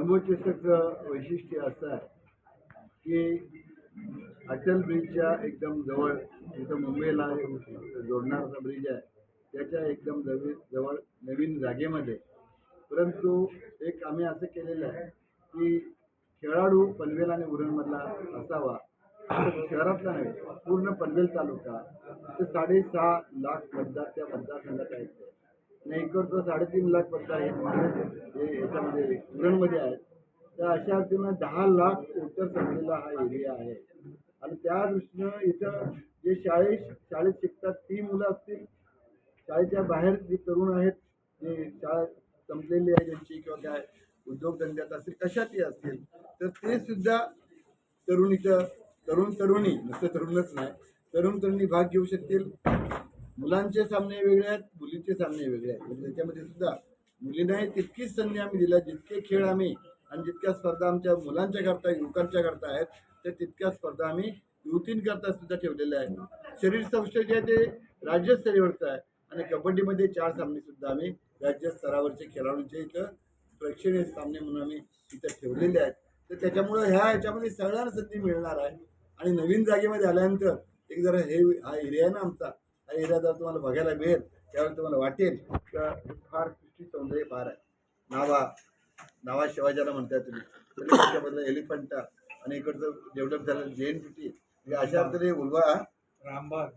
नभोचषकचं वैशिष्ट्य असं आहे की अटल ब्रिजच्या एकदम जवळ जिथं मुंबईला जोडणारा ब्रिज आहे त्याच्या एकदम जवळ जवळ नवीन जागेमध्ये. परंतु एक आम्ही असं केलेलं आहे की खेळाडू पनवेल आणि उरणमधला असावा. शहरातला नव्हे पूर्ण पनवेल तालुका ते साडेसहा लाख मतदार त्या मतदारसंघात आहेत. आणि इकडचं साडेतीन लाख मतदार हे याच्यामध्ये उरणमध्ये आहेत तर अशा अर्थीनं दहा लाख कोटर संख्येला हा एरिया आहे. आणि त्या दृष्टीनं इथं जे शाळेत शाळेत शिकतात ती मुलं असतील शाळेच्या बाहेर जे तरुण आहेत जे शाळा संपलेली आहे ज्यांची किंवा काय उद्योगधंद्यात असतील कशातही असतील तर ते सुद्धा तरुणीचं तरुण तरुणी नुसतं तरुणच नाही तरुण तरुणी भाग घेऊ शकतील. मुलांचे सामने वेगळे आहेत मुलींचे सामने वेगळे आहेत. म्हणजे त्याच्यामध्ये सुद्धा मुलींनाही तितकीच संधी आम्ही दिल्या जितके खेळ आम्ही आणि जितक्या स्पर्धा आमच्या मुलांच्या करता युवकांच्या करता आहेत त्या तितक्या स्पर्धा आम्ही युवतींकरता सुद्धा ठेवलेल्या आहेत. शरीर संस्था जे आहे ते राज्यस्तरीयवरचं आहे आणि कबड्डीमध्ये चार सामने सुद्धा आम्ही राज्यस्तरावरचे खेळाडूंचे इथं प्रेक्षणीय सामने म्हणून आम्ही इथं ठेवलेले आहेत. तर त्याच्यामुळं ह्या याच्यामध्ये सगळ्यांना संधी मिळणार आहे. आणि नवीन जागेमध्ये आल्यानंतर एक जरा हे हा एरिया आहे ना आमचा एरिया जर तुम्हाला बघायला मिळेल त्यावेळी तुम्हाला वाटेल. का फार सृष्टी सौंदर्य फार आहे नावा नावा शिवाजीला म्हणताय तुम्ही. एलिफंटा आणि इकडचं डेव्हलप झालेलं जे एन पी टी म्हणजे अशा तरी उलवा. रामबाग.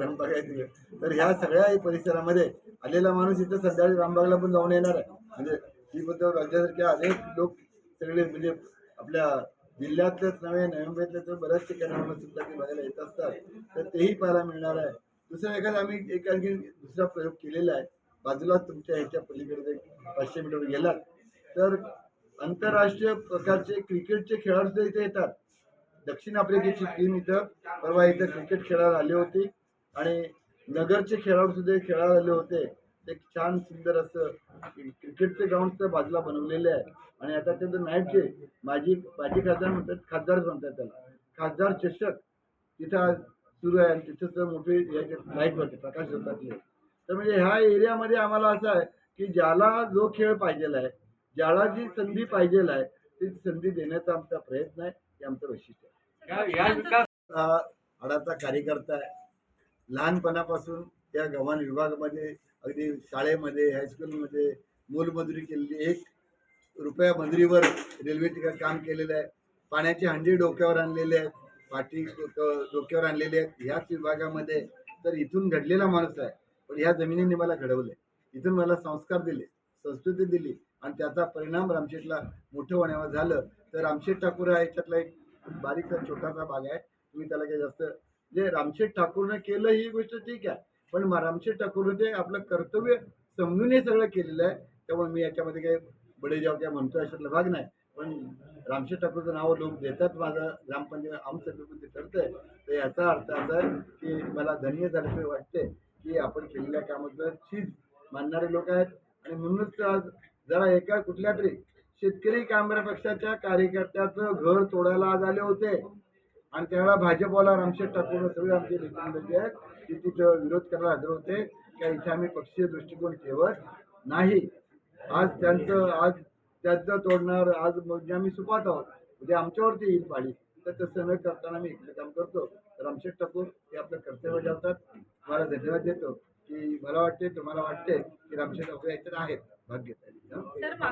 रामबाग आहे तिकडे. तर ह्या सगळ्या परिसरामध्ये आलेला माणूस इथं संध्याकाळी रामबागला पण जाऊन येणार आहे. म्हणजे ही बद्दल राज्यासारख्या अनेक लोक सगळे म्हणजे आपल्या जिल्ह्यातलेच नव्हे नव्यातले तर बऱ्याच ठिकाणी सुद्धा ते बघायला येत असतात. तर तेही पाहायला मिळणार आहे. दुसऱ्या एखादा आम्ही एक आणखी दुसरा प्रयोग केलेला आहे. बाजूला तुमच्या ह्याच्या पलीकडे पाचशे मीटर गेलात तर आंतरराष्ट्रीय प्रकारचे क्रिकेटचे खेळाडू सुद्धा इथे येतात दक्षिण आफ्रिकेची टीम इथं परवा इथं क्रिकेट खेळायला आली होती आणि नगरचे खेळाडू सुद्धा खेळायला आले होते. एक छान सुंदर असं क्रिकेटचे ग्राउंड तर बाजूला बनवलेले आहे. आणि आता त्याचं नाईट जे माजी माजी खासदार म्हणतात खासदार म्हणतात त्याला. खासदार चषक तिथं सुरू आहे आणि तिथं तर मोठे याचे लाइट होते प्रकाश होतातले तर म्हणजे ह्या एरियामध्ये आम्हाला असं आहे की ज्याला जो खेळ पाहिजेला आहे ज्याला जी संधी पाहिजेल आहे ती संधी देण्याचा आमचा प्रयत्न आहे हे आमचं वैशिष्ट्य आहे. या या विकास हा आडाचा कार्यकर्ता आहे. लहानपणापासून या गव्हाण विभागामध्ये अगदी शाळेमध्ये हायस्कूलमध्ये मोलमजुरी केलेली एक रुपया मजुरीवर रेल्वेचे काम केलेलं आहे. पाण्याचे हंडी डोक्यावर आणलेले आहेत पाठी डोक्यावर आणलेले आहेत. ह्याच विभागामध्ये तर इथून घडलेला माणूस आहे. पण ह्या जमिनीने मला घडवलं इथून मला संस्कार दिले संस्कृती दिली आणि त्याचा परिणाम रामशेठला मोठं होण्यावर झालं. तर रामशेठ ठाकूर हा याच्यातला एक बारीकसा छोटासा भाग आहे. तुम्ही त्याला काही जास्त जे रामशेठ ठाकूरनं केलं ही गोष्ट ठीक आहे. पण रामशेठ ठाकूरनं ते आपलं कर्तव्य समजून हे सगळं केलेलं आहे. त्यामुळे मी याच्यामध्ये काही बडेजाव काय म्हणतो अशातला भाग नाही. पण रामशेठ ठाकूरचं नाव लोक देतात माझं ग्रामपंचायत आमसभेमध्ये आहे तर याचा अर्थ असा आहे की मला धन्य झाल्याचे वाटते की आपण केलेल्या कामाचं चीज मानणारे लोक आहेत. आणि म्हणूनच आज जरा एका कुठल्या तरी शेतकरी कामगार पक्षाच्या कार्यकर्त्याचं घर तोडायला आज आले होते. आणि त्यावेळेला भाजपवाला रामशेठ ठाकूर सगळे आमचे नेते आहेत ते तिथं विरोध करायला हजर होते. का इथे आम्ही पक्षीय दृष्टिकोन ठेवत नाही. आज त्यांचं आज त्याचं तोडणार आज म्हणजे आम्ही सुपात आहोत उद्या आमच्यावरती येईल पाणी तर तसं न करताना मी इकडे काम करतो. रामशेठ ठाकूर हे आपलं कर्तव्य ठेवतात मला धन्यवाद देतो की मला वाटते तुम्हाला वाटते की रामशेठ ठाकूर याच्यात आहेत. भाग्य घेता